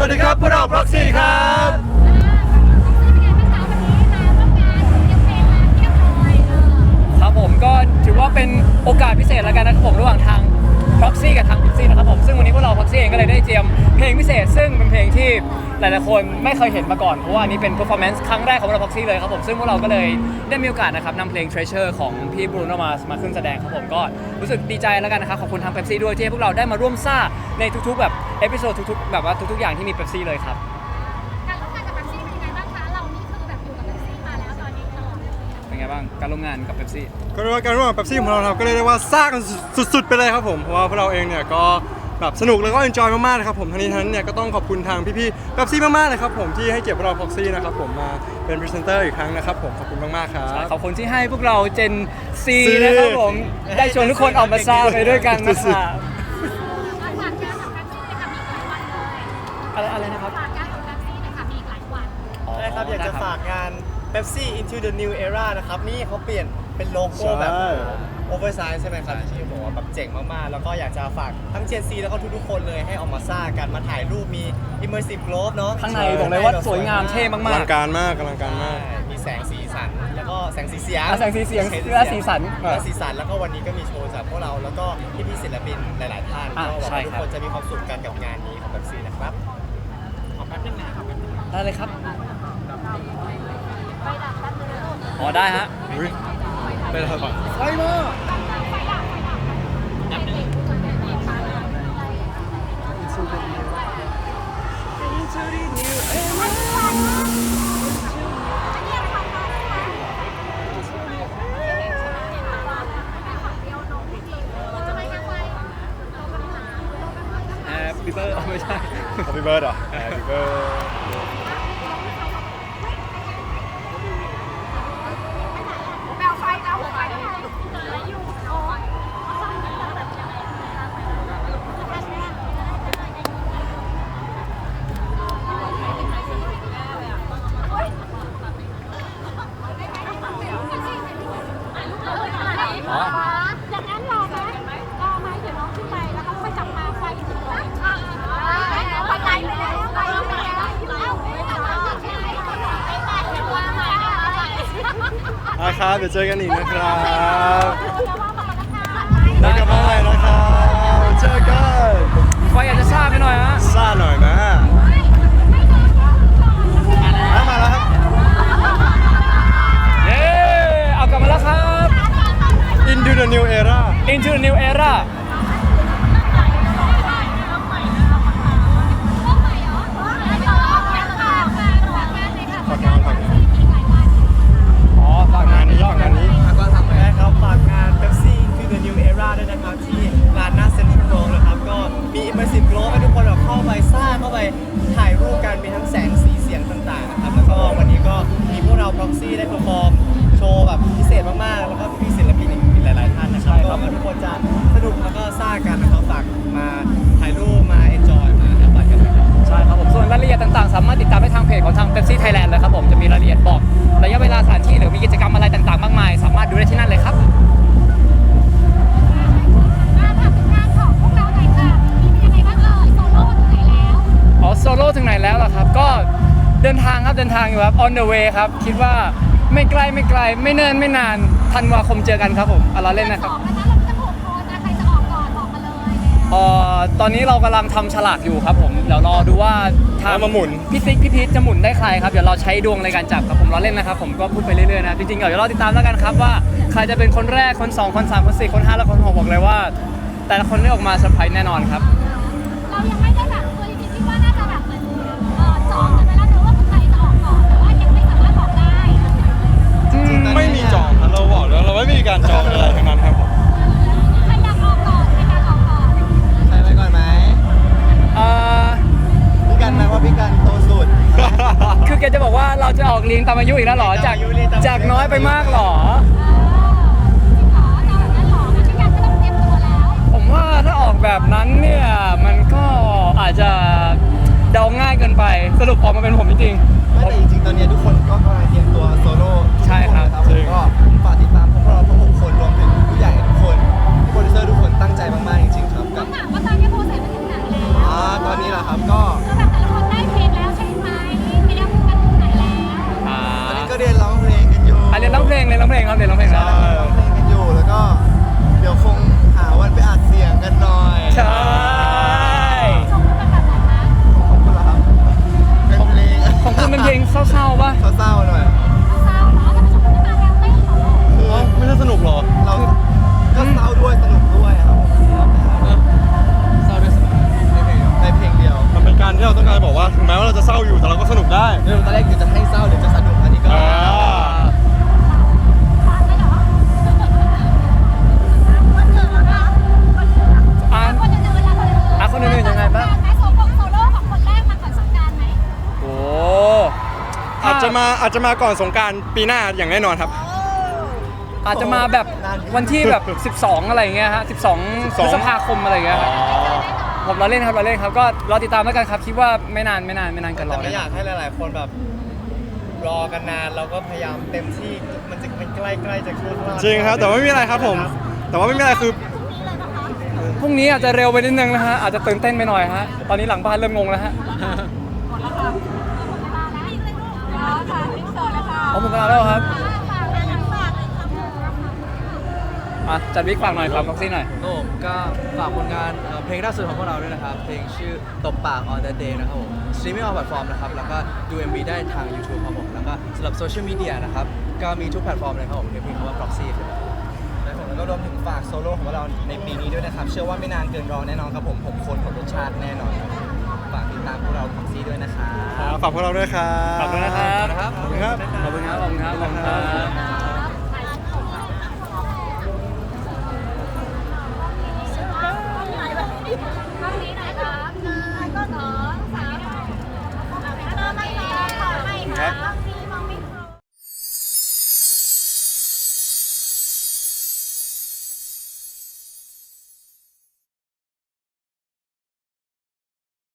วัสดีครับพวกเราพ็อกซี่ครับครับผมก็ถือว่าเป็นโอกาสพิเศษแล้วกันนะครับผมระหว่างทางพ็อกซี่กับทางพิซซี่นะครับผมซึ่งวันนี้พวกเราพ็อกซี่เองก็เลยได้เตรียม ที่หลายๆคนไม่เคยเห็นมาก่อน เพราะว่าอันนี้เป็น performance ครั้งแรกของพวกเรา Proxy เลยครับผม ซึ่งพวกเราก็เลยได้มีโอกาสนะครับนำเพลง Treasure ของพี่บรูโนมามาขึ้นแสดงครับผมก็รู้สึกดีใจแล้วกันนะครับขอบคุณทาง Pepsi ด้วยที่ให้พวกเราได้มาร่วมซ่าในทุกๆแบบเอพิโซดทุกๆแบบว่าทุกๆอย่างที่มี Pepsi เลยครับเป็นไงบ้างการร่วมงานกับ Pepsi ก็เรียกว่าการร่วมกับเป๊ปซี่ของเรานะครับก็เรียกได้ว่าสร้างกันสุดๆไปเลยครับผมเพราะว่าพวกเราเองเนี่ยก็ แบบสนุกแล้วก็เอนจอยมากๆนะครับผมทั้งนี้ทั้งนั้นเนี่ยก็ต้องขอบคุณทางพี่ๆเป๊ปซี่มากๆเลยครับผมที่ให้เกียรติพวกเราพ็อกซี่นะครับผมมาเป็นพรีเซนเตอร์อีกครั้งนะครับผมขอบคุณมากๆครับ ขอบคุณที่ให้พวกเราเจนซีซี นะครับผม ได้ชวนทุกคนออกมาซาไปด้วยกันนะครับอะไรอะไรนะครับใช่ครับอยากจะฝากงาน Pepsi Into the New Era นะครับ นี่เขาเปลี่ยนเป็นโลโก้แบบ ใช่ โอเวอร์ไซส์ใช่ไหมครับที่ชื่อบอกว่าแบบเจ๋งมากๆ แล้วก็อยากจะฝากทั้งเจนซีแล้วก็ทุกๆคนเลยให้ออกมาซ่ากันมาถ่ายรูปมี Immersive Globe เนาะข้างในบอกเลยว่าสวยงามเท่อมาลักงการมากอลังการมากใช่มีแสงสีสัน แล้วก็แสงสีเสียงอะแสงสีเสียงและสีสัน และสีสันแล้วก็วันนี้ก็มีโชว์จากพวกเราแล้วก็พี่ๆศิลปินหลายๆท่านอะก็หวังใช่ว่าทุกครับ คนจะมีความสุขกันกับงานนี้ของ Pepsi นะครับขอแป๊บนึงนะขอแป๊บนึงๆได้เลยครับ อ๋อได้ฮะ อุ๊ย ไปแล้วครับไฟมาแฮปปี้เบิร์ดไม่ใช่ Happy Bird เหรอ Happy Bird อย่างนั้นรอไหมรอไหมเดี๋ยวน้องขึ้นไปแล้วเขาค่อยกลับมาไฟถึงเลยไปไกลไปแล้วไปไกลแล้ว นะครับ เดี๋ยวเจอกันอีกนะครับได้เจอกันเมื่อไหร่นะครับ เจอกัน ไฟอยากจะทราบไปหน่อยฮะซ่าหน่ ได้เพอร์ฟอร์มโชว์แบบพิเศษมากๆ แล้วก็พี่ศิลปินอีกหลายๆท่านนะครับใช่ครัก็บทุกคนจะสนุกแล้วก็ซ่ากันนะครับฝากมาถ่ายรูปมา enjoy มาแฮปปี้กันนะครับใช่ครับผมส่วนรายละเอียดต่างๆ สามารถติดตามได้ทางเพจของทาง Pepsi Thailand เลยครับผมจะมีรายละเอียดบอกระยะเวลาสถานที่หรือมีกิจกรรมอะไรต่างๆ มากมาย สามารถดูได้ที่นั่นเลยครับอ๋อโซโล่ถึงไหนแล้วเหรอครับ ก็ เดินทางครับเดินทางอยู่ครับ on the way ครับ คิดว่าไม่ไกลไม่ไกล ไม่เนินไม่นานธันวาคมเจอกันครับผมเอาเราเล่นนะครับเอ่อตอนนี้เรากำลังทำฉลากอยู่ครับผมเดี๋ยวรอดูว่าทางเอามาหมุน พี่ติ๊กพี่พีทจะหมุนได้ใครครับเดี๋ยวเราใช้ดวงในการจับครับผมเราเล่นนะครับผมก็พูดไปเรื่อยๆนะจริงๆเดี๋ยวเราติดตามแล้วกันครับว่าใครจะเป็นคนแรกคนสองคนสามคนสี่คนห้าและคนหกบอกเลยว่า แต่ละคนได้ออกมาเซอร์ไพรส์แน่นอนครับ บอกว่าเราจะออกเรียงตามอายุอีกแล้วเหรอจากตามอายุเรียงตามอายุจากน้อยไปมากเหรอจริงเหรอจะเอาแบบนั้นเหรองั้นพี่กันก็ต้องเตรียมตัวแล้วผมว่าถ้าออกแบบนั้นเนี่ยมันก็อาจจะเดาง่ายเกินไปสรุปออกมาเป็นผมจริงๆ ไม่แต่จริงๆตอนนี้ทุกคนก็กำลังเตรียมตัวโซโล่ใช่ครับทุกนนะครับผมก็ฝากติดตามพ องเพลงครับเรียนร้องเพลงนะร้องเพลงกันอยู่แล้วก็ เดี๋ยวคงหาวันไปอัดเสียงกันหน่อย ใช่ มาอาจจะมาก่อนสงกรารปีหน้าอย่างแน่นอนครับ อาจจะมาแบบวันที่แบบ 12 อะไรอย่างเงี้ยฮะ 12พฤษภาคมอะไรอย่างเงี้ยครับผมเราเล่นครับเราเล่นครับ ก็รอติดตามแล้วกันครับ คิดว่าไม่นานไม่นานไม่นานเกินรแต่อไม่แน่อนยากให้หลาย ๆ คนแบบรอกันนานเราก็พยายามเต็มที่มันจะมันใกล้ๆจะเข้าคลอดจริงครับ แต่ว่าไม่มีอะไรครับผม แต่ว่าไม่มีอะไรคือ พรุ่งนี้อาจจะเร็วไปนิดนึงนะฮะ อาจจะตื่นเต้นไปหน่อยฮะ ตอนนี้หลังบ้านเริ่มงงแล้วฮะ เสิร์ตเลยค่ะเอาหมดเวลาแล้วครับฝากเลยฝากเลยครับอะจัดวิกฝากหน่อยครับล็อกซี่หน่อย โอ้ก็ฝากผลงานเอ่อเพลงล่าสุดของพวกเราด้วยนะครับ เพลงชื่อตบปาก on the day นะครับผมสตรีมมิ่งออนแพลตฟอร์มนะครับ แล้วก็ดู MV ได้ทาง YouTube ครับผม แล้วก็สำหรับโซเชียลมีเดียนะครับ ก็มีทุกแพลตฟอร์มเลยครับผมเพลงคำว่า proxy ครับ แล้วก็รวมถึงฝากโซโล่ของเราในปีนี้ด้วยนะครับ เชื่อว่าไม่นานเกินรอแน่นอนครับผม6คนของรสชาติแน่นอนครับฝากติดตาม ฝากพวกเราด้วยครับฝากด้วยนะครับนะครับ ขอบคุณครับ ขอบคุณครับ ขอบคุณครับขอบคุณครับ